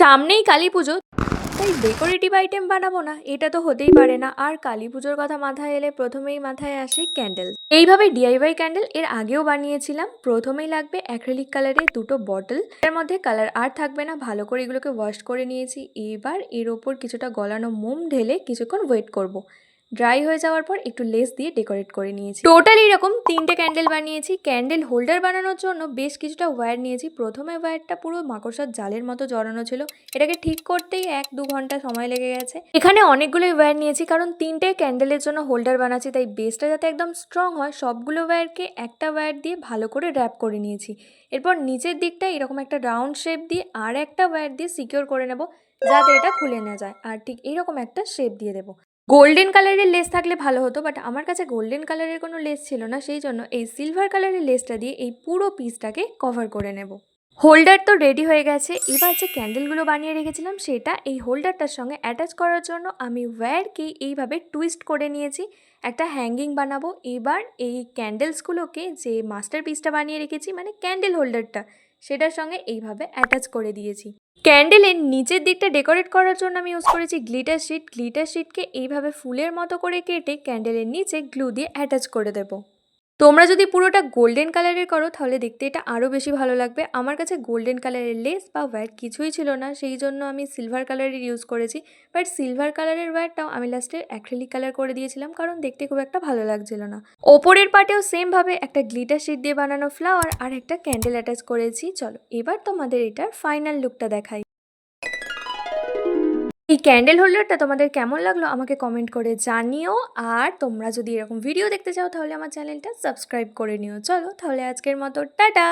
সামনেই কালী পুজো। তাই decorative item বানাবো না, এটা তো হতেই পারে না। আর কালী পুজোর কথা মাথায় এলে প্রথমেই মাথায় আসে ক্যান্ডেল এইভাবে ডিআইওয়াই ক্যান্ডেল এর আগেও বানিয়েছিলাম। প্রথমেই লাগবে অ্যাক্রেলিক কালারের দুটো বটল এর মধ্যে কালার আর থাকবে না, ভালো করে এগুলোকে ওয়াশ করে নিয়েছি। এবার এর ওপর কিছুটা গলানো মোম ঢেলে কিছুক্ষণ ওয়েট করব। ড্রাই হয়ে যাওয়ার পর একটু লেস দিয়ে ডেকোরেট করে নিয়েছি। টোটাল এরকম তিনটে ক্যান্ডেল বানিয়েছি। ক্যান্ডেল হোল্ডার বানানোর জন্য বেশ কিছুটা ওয়্যার নিয়েছি। প্রথমে ওয়্যারটা পুরো মাকড়সার জালের মতো জড়ানো ছিল। এটাকে ঠিক করতেই এক দু ঘণ্টা সময় লেগে গেছে। এখানে অনেকগুলোই ওয়্যার নিয়েছি, কারণ তিনটে ক্যান্ডেলের জন্য হোল্ডার বানাচ্ছি, তাই বেসটা যাতে একদম স্ট্রং হয়, সবগুলো ওয়্যারকে একটা ওয়্যার দিয়ে ভালো করে র্যাপ করে নিয়েছি। এরপর নিচের দিকটা এরকম একটা রাউন্ড শেপ দিয়ে আর একটা ওয়্যার দিয়ে সিকিওর করে নেব, যাতে এটা খুলে না যায়। আর ঠিক এইরকম একটা শেপ দিয়ে দেবো। গোল্ডেন কালারের লেস থাকলে ভালো হতো বাট আমার কাছে গোল্ডেন কালারের কোনো লেস ছিল না, সেই জন্য এই সিলভার কালারের লেসটা দিয়ে এই পুরো পিসটাকে কভার করে নেব। হোল্ডার তো রেডি হয়ে গেছে, এবার যে ক্যান্ডেলগুলো বানিয়ে রেখেছিলাম, সেটা এই হোল্ডারটার সঙ্গে অ্যাটাচ করার জন্য আমি ওয়্যারকে এইভাবে টুইস্ট করে নিয়েছি, একটা হ্যাঙ্গিং বানাবো। এবার এই ক্যান্ডেলসগুলোকে যে মাস্টার পিসটা বানিয়ে রেখেছি মানে ক্যান্ডেল হোল্ডারটা সেটার সঙ্গে এইভাবে অ্যাটাচ করে দিয়েছি। ক্যান্ডেলের নিচের দিকটা ডেকোরেট করার জন্য আমি ইউজ করেছি গ্লিটার শিট। গ্লিটার শিটকে এইভাবে ফুলের মতো করে কেটে ক্যান্ডেলের নিচে গ্লু দিয়ে অ্যাটাচ করে দেবো। তোমরা যদি পুরোটা গোল্ডেন কালারের করো, তাহলে দেখতে এটা আরও বেশি ভালো লাগবে। আমার কাছে গোল্ডেন কালারের লেস বা ওয়্যার কিছুই ছিল না, সেই জন্য আমি সিলভার কালারের ইউজ করেছি। বাট সিলভার কালারের ওয়্যারটাও আমি লাস্টে অ্যাক্রিলিক কালার করে দিয়েছিলাম, কারণ দেখতে খুব একটা ভালো লাগছিল না। ওপরের পার্টেও সেমভাবে একটা গ্লিটার শিট দিয়ে বানানো ফ্লাওয়ার আর একটা ক্যান্ডেল অ্যাটাচ করেছি। চলো, এবার তোমাদের এটার ফাইনাল লুকটা দেখাই। এই ক্যান্ডেল হোল্ডারটা তোমাদের কেমন লাগল আমাকে কমেন্ট করে জানিও। আর তোমরা যদি এরকম ভিডিও দেখতে চাও তাহলে আমার চ্যানেলটা সাবস্ক্রাইব করে নিও। চলো তাহলে আজকের মতো, টাটা!